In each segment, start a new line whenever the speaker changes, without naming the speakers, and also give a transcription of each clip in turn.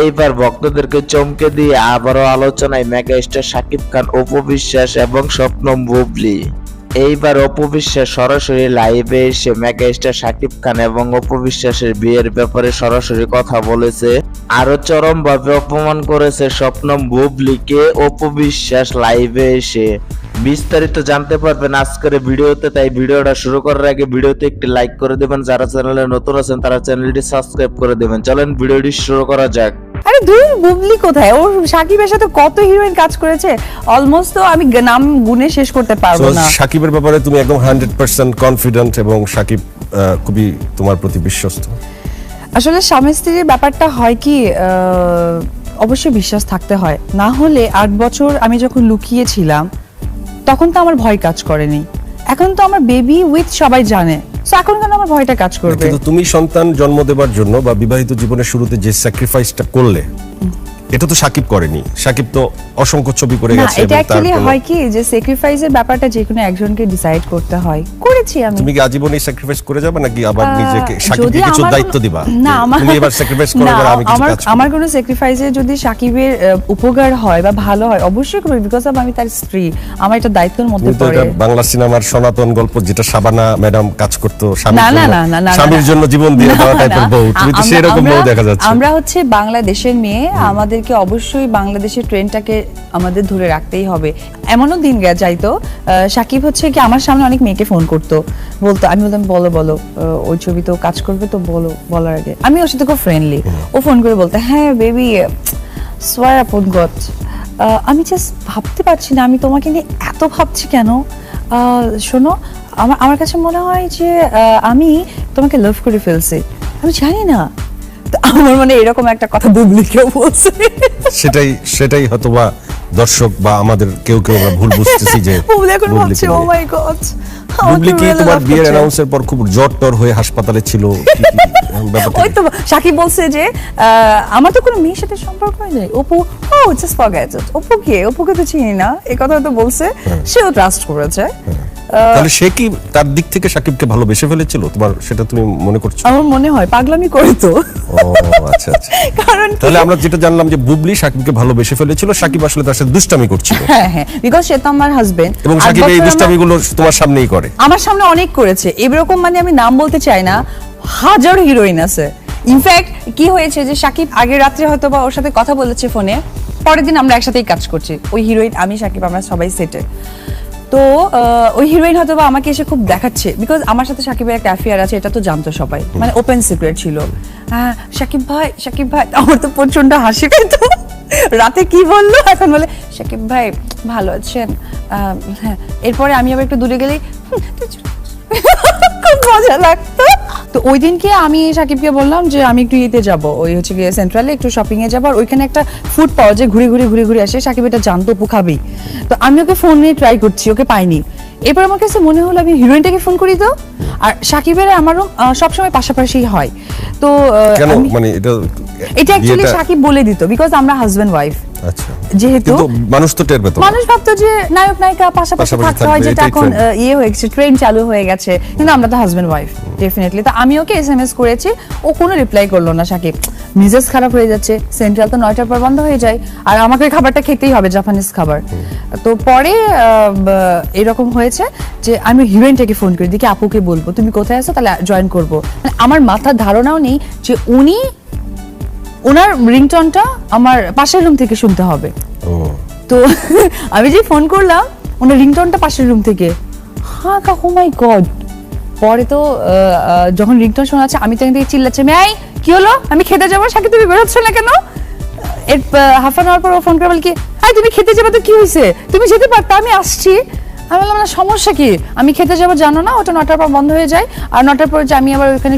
এইবার ভক্তদেরকে চমকে দিয়ে আবারও আলোচনায় মেগা স্টার শাকিব খান, অপু এবং স্বপ্নম বুবলি। এইবার অপু সরাসরি লাইভে এসে মেগা স্টার শাকিব খান এবং অপু বিশ্বাসের বিয়ের ব্যাপারে সরাসরি কথা বলেছে। আরও চরম ভাবে অপমান করেছে স্বপ্নম বুবলিকে অপু লাইভে এসে। বিস্তারিত জানতে পারবেন আজকের ভিডিওতে। তাই ভিডিওটা শুরু করার আগে ভিডিওতে একটি লাইক করে দেবেন। যারা চ্যানেলে নতুন আছেন তারা চ্যানেলটি সাবস্ক্রাইব করে দেবেন। চলেন ভিডিওটি শুরু করা যাক।
আরে দুই বুবলি কোথায়? ওর সাকিবের সাথে কত হিরোইন কাজ করেছে? অলমোস্ট তো আমি নাম গুনে শেষ করতে পারব না।
সাকিবের ব্যাপারে তুমি একদম হান্ড্রেড পার্সেন্ট কনফিডেন্ট এবং সাকিব আহ, খুবই তোমার প্রতি বিশ্বস্ত।
আসলে স্বামী স্ত্রীর ব্যাপারটা হয় কি আহ, অবশ্যই বিশ্বাস থাকতে হয়। না হলে আট বছর আমি যখন লুকিয়েছিলাম তখন তো আমার ভয় কাজ করেনি। এখন তো আমার বেবি উইথ সবাই জানে। তো এখন কেন আমার ভয়টা কাজ করবে?
কিন্তু তুমি সন্তান জন্ম দেবার জন্য বা বিবাহিত জীবনের শুরুতে যে স্যাক্রিফাইসটা করলে এটা তো সাকিব করেনি। সাকিব তো অসংখ্য ছবি করে গেছে
এটা অ্যাকচুয়ালি হয় কি যে স্যাক্রিফাইসের ব্যাপারটা যে কোনো একজনকে ডিসাইড করতে হয়। করেছি আমি।
তুমি কি আজীবন এই স্যাক্রিফাইস করে যাবে নাকি আবার নিজেকে সাকিবকে কিছু দায়িত্ব দিবা?
না আমার
তুমি এবার স্যাক্রিফাইস করো
না,
আমি কিছু
আমার
কাজ
আমার কোনো স্যাক্রিফাইসে যদি সাকিবের উপকার হয় বা ভালো হয় অবশ্যই করব বিকজ অফ আমি তার স্ত্রী। আমার এটা দায়িত্বের মধ্যে পড়ে।
এটা বাংলা সিনেমার সনাতন গল্প যেটা সাবানা ম্যাডাম কাজ করতো স্বামীর
না, না,
জন্য।
না, না,
স্বামীর জন্য জীবন দিয়ে দেওয়া টাইপের বউ। তুমি তো সেরকম বউ দেখা যাচ্ছে।
আমরা হচ্ছে বাংলাদেশের মেয়ে। আমাদেরকে অবশ্যই বাংলাদেশের ট্রেনটাকে আমাদের ধরে রাখতেই হবে। এমনও দিন গে যাইতো সাকিব হচ্ছে কি আমার সামনে অনেক মেয়েকে ফোন করতো। বলতো, আমি বলতাম, বলো বলো ওই ছবি তো কাজ করবে তো বলো, বলার আগে। আমি ওর সাথে খুব ফ্রেন্ডলি ও ফোন করে বলতো হ্যাঁ বেবি সোয়ার আপন গট আমি জাস্ট ভাবতে পারছি না, আমি তোমাকে নিয়ে এত ভাবছি কেন? শোনো আমার আমার কাছে মনে হয় যে আমি তোমাকে লাভ করে ফেলছি। আমি জানি না। আমার মানে এরকম একটা কথা বুবলিকেও বলছে।
সেটাই সেটাই হয়তো বা দর্শক বা আমাদের কেউ কেউ আমরা ভুল বুঝতেছি যে
বুবলি এখন ভাবছে ও মাই গড
বুবলি কি তোমার বিয়ের অ্যানাউন্সের পর খুব জ্বর টর হয়ে হাসপাতালে ছিল?
ওই তো সাকিব বলছে যে আহ, আমার তো কোনো মেয়ের সাথে সম্পর্ক নেই। অপু ও জাস্ট ফরগেট অপু কে? অপুকে তো চিনি না এই কথা তো বলছে। সেও ট্রাস্ট করেছে। আহ,
তাহলে সে কি তার দিক থেকে সাকিবকে ভালোবেসে ফেলেছিল? তোমার সেটা তুমি মনে করছ?
আমার মনে হয় পাগলামি করে তো।
ও আচ্ছা আচ্ছা।
কারণ
তাহলে আমরা যেটা জানলাম যে বুবলি সাকিবকে ভালোবেসে ফেলেছিল সাকিব আসলে তার সাথে দুষ্টামি করছিল।
হ্যাঁ হ্যাঁ বিকজ সে তো আমার হাজবেন্ড
এবং সাকিব এই দুষ্টামিগুলো তোমার সামনেই করে।
আমার সামনে অনেক করেছে। এরকম মানে আমি নাম বলতে চাই না। হাজার হিরোইন আছে। ইনফ্যাক্ট কি হয়েছে যে সাকিব আগের রাত্রে হয়তো বা ওর সাথে কথা বলেছে ফোনে পরের দিন আমরা একসাথেই কাজ করছি। ওই হিরোইন আমি সাকিব আমরা সবাই সেটে তো ওই হিরোইন হয়তো বা আমাকে এসে খুব দেখাচ্ছে বিকজ আমার সাথে সাকিবের একটা অ্যাফেয়ার আছে এটা তো জানতো সবাই। মানে ওপেন সিক্রেট ছিল। হ্যাঁ সাকিব ভাই সাকিব ভাই আমার তো প্রচণ্ড হাসি পেত। রাতে কি বলল? এখন বলে সাকিব ভাই ভালো আছেন? আহ, হ্যাঁ এরপরে আমি আবার একটু দূরে গেলেই "হুম, তুই চুপ। খুব মজা লাগতো। তো ওই দিনকে আমি সাকিবকে বললাম যে আমি একটু ইয়েতে যাব ওই হচ্ছে গিয়ে সেন্ট্রালে একটু শপিং এ যাব আর ওইখানে একটা ফুড পাওয়া যায় ঘুরে ঘুরে ঘুরে ঘুরে আসে সাকিব এটা জানতো অপু খাবেই। তো আমি ওকে ফোন নিয়ে ট্রাই করছি ওকে পাইনি। এরপর আমার কাছে মনে হলো আমি হিরোইনটাকে ফোন করি তো আর সাকিবের আমারও সবসময় পাশাপাশি হয়। তো
মানে এটা
এটা অ্যাকচুয়ালি সাকিব বলে দিত বিকজ আমরা হাজব্যান্ড ওয়াইফ
আচ্ছা।
যেহেতু
মানুষ তো টের পেত
মানুষ ভাবতো যে নায়ক নায়িকা পাশাপাশি থাকতে হয় যেটা এখন ইয়ে হয়ে গেছে ট্রেন চালু হয়ে গেছে। কিন্তু আমরা তো হাজব্যান্ড ওয়াইফ ডেফিনেটলি তো আমি ওকে এস এম এস করেছি ও কোনো রিপ্লাই করল না সাকিব। মেজাজ খারাপ হয়ে যাচ্ছে সেন্ট্রাল তো নয়টার পর বন্ধ হয়ে যায়। আর আমাকে খাবারটা খেতেই হবে জাপানিজ খাবার। তো পরে এরকম হয়েছে যে আমি হিরোইনটাকে ফোন করি দেখি আপুকে বলব তুমি কোথায় আছো? তাহলে জয়েন করব। মানে আমার মাথার ধারণাও নেই যে উনি ওনার রিংটনটা আমার পাশের রুম থেকে শুনতে হবে।
ও।
তো আমি যে ফোন করলাম ওনার রিংটনটা পাশের রুম থেকে। হ্যাঁ কাকু মাই গড পরে তো যখন রিংটন শোনা শোনাচ্ছে আমি তো এখান থেকে চিল্লাচ্ছি ম্যাই কি হলো? আমি খেতে যাব? সাথে তুমি বেরোচ্ছ না কেন? এর হাফ অ্যান আওয়ার পর ও ফোন করে বলে কি আরে তুমি খেতে যাবে তো কি হয়েছে তুমি যেতে পারতো আমি আসছি। আমি বললাম না সমস্যা কি? আমি খেতে যাব জানো না? ওটা নটার পর বন্ধ হয়ে যায়। আর নটার পর যে আমি আবার ওইখানে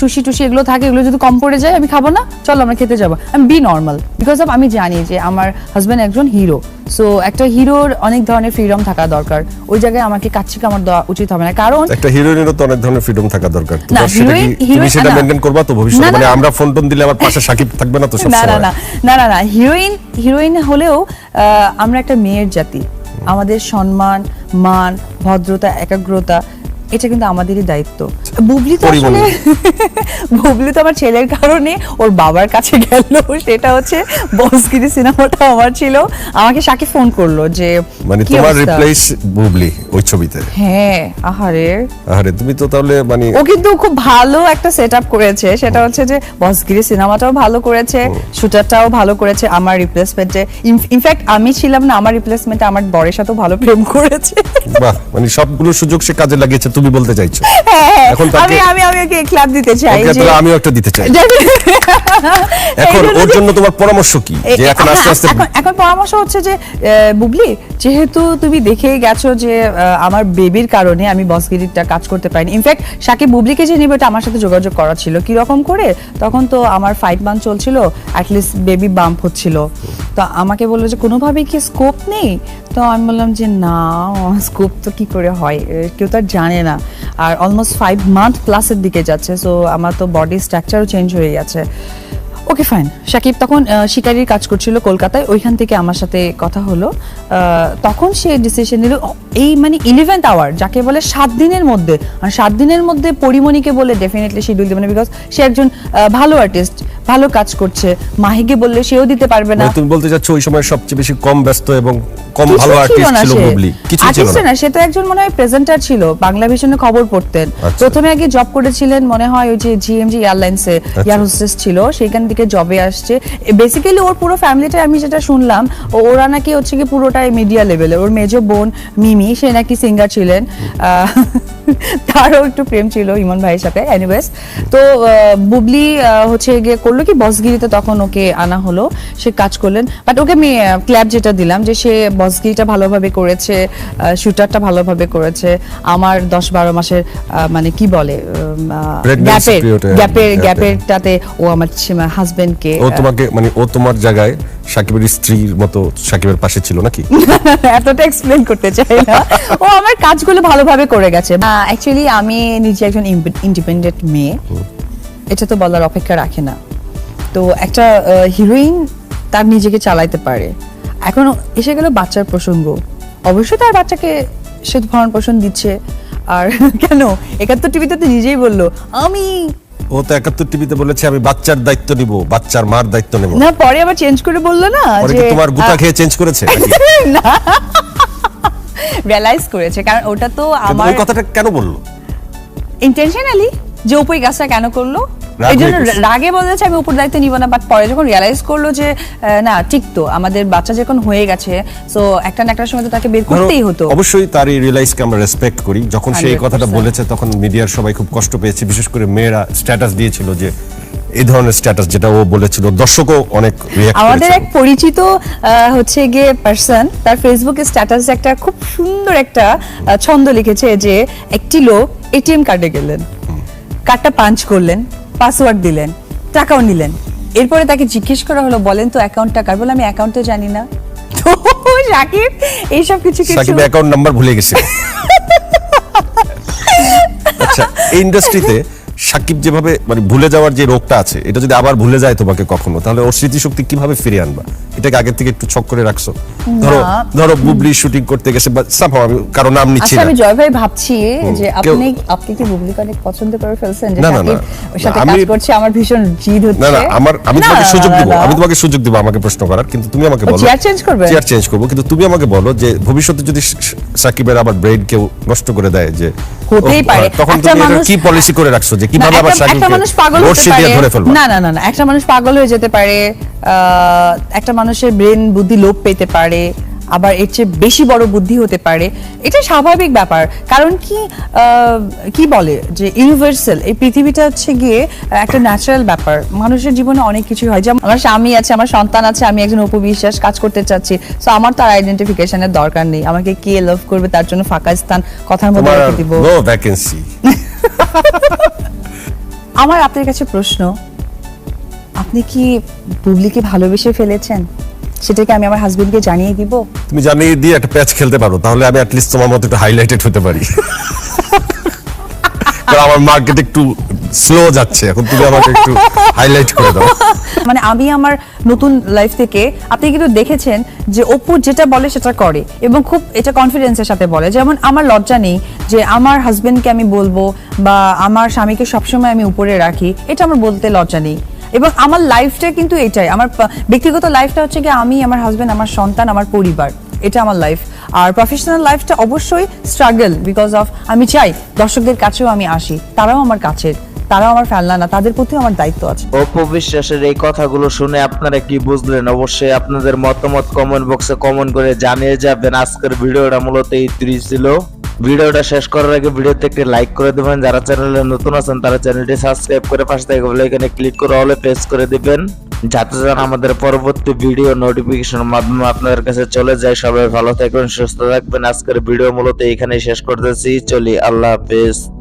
সুশি টুসি এগুলো থাকে এগুলো যদি কম পড়ে যায় আমি খাব না। চলো আমরা খেতে যাব। আমি বি নর্মাল বিকজ অফ আমি জানি যে আমার হাজব্যান্ড একজন হিরো সো একটা হিরোর অনেক ধরনের ফ্রিডম থাকা দরকার। ওই জায়গায় আমাকে কাচ্চি কামড় দেওয়া উচিত হবে না। কারণ
একটা হিরোইনেরও তো অনেক ধরনের ফ্রিডম থাকা দরকার।
না,
কি তুমি সেটা
না।
মেনটেন করবা তো ভবিষ্যতে? মানে আমরা ফোন টোন দিলে আমার পাশে সাকিব থাকবে না তো সব
না না
সময়
না। না না না। হিরোইন হিরোইন হলেও আহ, আমরা একটা মেয়ের জাতি। আমাদের সম্মান মান ভদ্রতা একাগ্রতা এটা কিন্তু আমাদেরই দায়িত্ব। বুবলি তো আসলে বুবলি তো আমার ছেলের কারণে ওর বাবার কাছে গেল। সেটা হচ্ছে বসগিরি সিনেমাটা আমার ছিল। আমাকে সাকি ফোন করল যে
মানে তোমার রিপ্লেস বুবলি ওই ছবিতে।
হ্যাঁ আহারে।
আরে তুমি তো তাহলে মানে
ও কিন্তু খুব ভালো একটা সেট আপ করেছে। সেটা হচ্ছে যে বসগিরি সিনেমাটাও ভালো করেছে শুটারটাও ভালো করেছে আমার রিপ্লেসমেন্টে ইনফ্যাক্ট আমি ছিলাম না আমার রিপ্লেসমেন্টে আমার বরের সাথেও ভালো প্রেম করেছে।
বাহ মানে সবগুলো সুযোগ সে কাজে লাগিয়েছে। তুমি বলতে চাইছো।
হ্যাঁ,
এখন
আমি আমি আমি ওকে ক্লাব দিতে চাই
ওকে তাহলে আমিও একটা দিতে চাই। এখন ওর জন্য তোমার পরামর্শ কি? যে এখন আস্তে আস্তে
এখন- এখন পরামর্শ হচ্ছে যে বুবলি যেহেতু তুমি দেখেই গেছো যে আমার বেবির কারণে আমি বসগিরিটা কাজ করতে পারিনি। ইনফ্যাক্ট সাকিব বুবলিকে যে নিবে ওটা আমার সাথে যোগাযোগ করা ছিল। কি রকম করে? তখন তো আমার ফাইভ মান্থ চলছিল অ্যাটলিস্ট বেবি বাম্প হচ্ছিল। তো আমাকে বলল যে, কোনোভাবেই কি স্কোপ নেই? তো আমি বললাম যে, না স্কোপ তো কি করে হয়? কেউ তো আর জানে না। আর অলমোস্ট ফাইভ মান্থ প্লাসের দিকে যাচ্ছে সো আমার তো বডি স্ট্রাকচারও চেঞ্জ হয়ে গেছে। ওকে ফাইন সাকিব তখন শিকারির কাজ করছিল কলকাতায়। ওইখান থেকে আমার সাথে কথা হলো। তখন সে ডিসিশন নিল এই মানে ইলেভেন্থ আওয়ার যাকে বলে সাত দিনের মধ্যে। আর সাত দিনের মধ্যে পরিমণিকে বলে ডেফিনেটলি শিডিউল দেবে না বিকজ সে একজন ভালো আর্টিস্ট ভালো কাজ করছে। মাহিকে বললে সেও দিতে পারবে না।
মানে তুমি বলতে চাচ্ছ ওই সময় সবচেয়ে বেশি কম ব্যস্ত এবং কম ভালো আর্টিস্ট ছিল। বুবলি। কিছু ছিল না।
সে তো একজন মনে হয় প্রেজেন্টার ছিল। বাংলা ভিশনে খবর পড়তেন।
আচ্ছা।
প্রথমে আগে জব করেছিলেন মনে হয় ওই যে জিএমজি এয়ারলাইন্সে। এয়ার হোস্টেস ছিল। সেখান থেকে জবে আসছে। বেসিক্যালি ওর পুরো ফ্যামিলিটা আমি যেটা শুনলাম ওরা নাকি হচ্ছে কি পুরোটাই মিডিয়া লেভেলে ওর মেজো বোন মিমি সে নাকি সিঙ্গার ছিলেন। তারও একটু প্রেম ছিল ইমন ভাইয়ের সাথে। এনিওয়েজ তো বুবলি হচ্ছে গিয়ে করল কি বসগিরিতে তখন ওকে আনা হলো। সে কাজ করলেন। বাট ওকে আমি ক্ল্যাব যেটা দিলাম যে সে বসগিরিটা ভালোভাবে করেছে শুটারটা ভালোভাবে করেছে। আমার দশ বারো মাসের মানে কি বলে গ্যাপের গ্যাপের গ্যাপেরটাতে ও আমার হাজবেন্ডকে
ও তোমাকে মানে ও তোমার জায়গায় সাকিবের স্ত্রীর মতো সাকিবের পাশে ছিল নাকি?
এতটা এক্সপ্লেন করতে চাই না। ও আমার কাজগুলো ভালোভাবে করে গেছে। অ্যাকচুয়ালি আমি নিজে একজন ইন্ডিপেন্ডেন্ট মেয়ে। এটা তো বলার অপেক্ষা রাখে না। তো একটা হিরোইন তার নিজেকে চালাইতে পারে। এখন এসে গেল বাচ্চার প্রসঙ্গ। অবশ্যই তার বাচ্চাকে সে ভরণ পোষণ দিচ্ছে। আর কেন? একাত্তর টিভিতে তো নিজেই বলল আমি
ও তো একাত্তর টিভিতে বলেছে আমি বাচ্চার দায়িত্ব নিব বাচ্চার মার দায়িত্ব নেব।
না পরে আবার চেঞ্জ করে বলল না যে
তোমার গুতা খেয়ে চেঞ্জ করেছে না।
রিয়ালাইজ করেছে কারণ ওটা তো আমার
কথাটা কেন বলল?
ইন্টেনশনালি যে উপর গাছটা কাজটা কেন করল? এই জন্য
গেছে।
রাগে বলেছে আমি উপর দায়িত্ব নিব না বাট পরে যখন রিয়ালাইজ করল যে না ঠিক তো আমাদের বাচ্চা যখন হয়ে গেছে সো একটা না একটা সময় তো তাকে বের করতেই হতো।
অবশ্যই তার এই রিয়েলাইজকে আমরা রেসপেক্ট করি। যখন সে এই কথাটা বলেছে তখন মিডিয়ার সবাই খুব কষ্ট পেয়েছে। বিশেষ করে মেয়েরা স্ট্যাটাস দিয়েছিল যে এই ধরনের স্ট্যাটাস যেটা ও বলেছিল দর্শকও অনেক
আমাদের এক পরিচিত হচ্ছে গিয়ে পার্সন তার ফেসবুকে স্ট্যাটাস একটা খুব সুন্দর একটা ছন্দ লিখেছে যে একটি লোক এটিএম কার্ডে গেলেন। কার্ডটা পাঞ্চ করলেন। পাসওয়ার্ড দিলেন, টাকাও নিলেন। এরপরে তাকে জিজ্ঞেস করা হলো, বলেন তো অ্যাকাউন্টটা কার? বলে, আমি অ্যাকাউন্টে জানি না। তো সাকিব এইসব কিছু কিছু
সাকিব অ্যাকাউন্ট নাম্বার ভুলে গেছে। আচ্ছা এই ইন্ডাস্ট্রিতে সাকিব যেভাবে মানে ভুলে যাওয়ার যে রোগটা আছে, এটা যদি আবার ভুলে যায় তোমাকে কখনো, তাহলে ওর স্মৃতিশক্তি কীভাবে ফিরে আনবা? এটাকে আগের থেকে একটু ছক করে রাখছো। ধরো ধরো বুবলি শুটিং করতে গেছে বা somehow আমি কারও নাম নিচ্ছি
আচ্ছা
না।
আমি জয় ভাই ভাবছি যে আপনি আপনি কি বুবলিকে অনেক পছন্দ করে ফেলছেন? যে
না, না, না।
সাথে
আমি-
কাজ করছে আমার ভীষণ জিদ হচ্ছে
না না আমার আমি তোমাকে সুযোগ দিব। আমি তোমাকে সুযোগ দিব আমাকে প্রশ্ন করার কিন্তু তুমি আমাকে বলো।
chair change করবে?
চেয়ার চেঞ্জ করব কিন্তু তুমি আমাকে বলো যে ভবিষ্যতে যদি সাকিবের আবার ব্রেড কেউ নষ্ট করে দেয় যে
হতেই পারে।
তখন তুমি কি পলিসি করে রাখছো যে কীভাবে আবার
একটা- একটা মানুষ পাগল
সাকিবকে
হতে পারে।
ধরে ফেলবা?
না না না না একটা মানুষ পাগল হয়ে যেতে পারে। একটা মানুষের ব্রেন বুদ্ধি লোপ পেতে পারে আবার এর চেয়ে বেশি বড় বুদ্ধি হতে পারে। এটা স্বাভাবিক ব্যাপার। কারণ কি কি বলে যে ইউনিভার্সাল এই পৃথিবীটা হচ্ছে গিয়ে একটা ন্যাচারাল ব্যাপার। মানুষের জীবনে অনেক কিছু হয়। যেমন আমার স্বামী আছে আমার সন্তান আছে আমি একজন উপবিশ্বাস কাজ করতে চাচ্ছি। তো আমার তার আইডেন্টিফিকেশনের দরকার নেই। আমাকে কে লাভ করবে তার জন্য ফাঁকা স্থান কথার মধ্যে রেখে দিব। আমার আপনার কাছে প্রশ্ন আপনি কি বুবলিকে ভালোবেসে ফেলেছেন? সেটাকে আমি আমার হাজবেন্ডকে জানিয়ে দিব।
তুমি জানিয়ে দিয়ে একটা প্যাচ খেলতে পারো তাহলে আমি অ্যাটলিস্ট তোমার মতো একটু হাইলাইটেড হতে পারি। আমার মার্কেট একটু স্লো যাচ্ছে এখন তুমি আমাকে একটু হাইলাইট করে দাও।
মানে আমি আমার নতুন লাইফ থেকে আপনি কিন্তু দেখেছেন যে অপু যেটা বলে সেটা করে এবং খুব এটা কনফিডেন্সের সাথে বলে। যেমন আমার লজ্জা নেই যে আমার হাজবেন্ডকে আমি বলব বা আমার স্বামীকে সবসময় আমি উপরে রাখি এটা আমার বলতে লজ্জা নেই। এবং আমার লাইফটা কিন্তু এটাই। আমার ব্যক্তিগত লাইফটা হচ্ছে কি আমি, আমার হাজব্যান্ড আমার সন্তান, আমার পরিবার। এটা আমার লাইফ আর প্রফেশনাল লাইফটা অবশ্যই স্ট্রাগল বিকজ অফ আমি চাই দর্শকদের কাছেও আমি আসি। তারাও আমার কাছের। তারাও আমার ফেলনা না, তাদের প্রতিও আমার দায়িত্ব আছে।
অপবিশ্বাসের এই কথাগুলো শুনে আপনারা কি বুঝলেন? অবশ্যই আপনাদের মতামত কমেন্ট বক্সে কমেন্ট করে জানিয়ে যাবেন। আজকের ভিডিওটা মূলত এই ছিল। ভিডিওটা শেষ করার আগে ভিডিওতে একটি লাইক করে দেবেন। যারা চ্যানেলে নতুন আছেন, তারা চ্যানেলটি সাবস্ক্রাইব করে পাশে থেকে এখানে ক্লিক করে অলে প্রেস করে দিবেন। যাতে যেন আমাদের পরবর্তী ভিডিও নোটিফিকেশন মাধ্যমে আপনাদের কাছে চলে যায়। সবাই ভালো থাকবেন, সুস্থ থাকবেন। আজকের ভিডিও মূলত এখানেই শেষ করতেছি। চলি, আল্লাহ হাফেজ।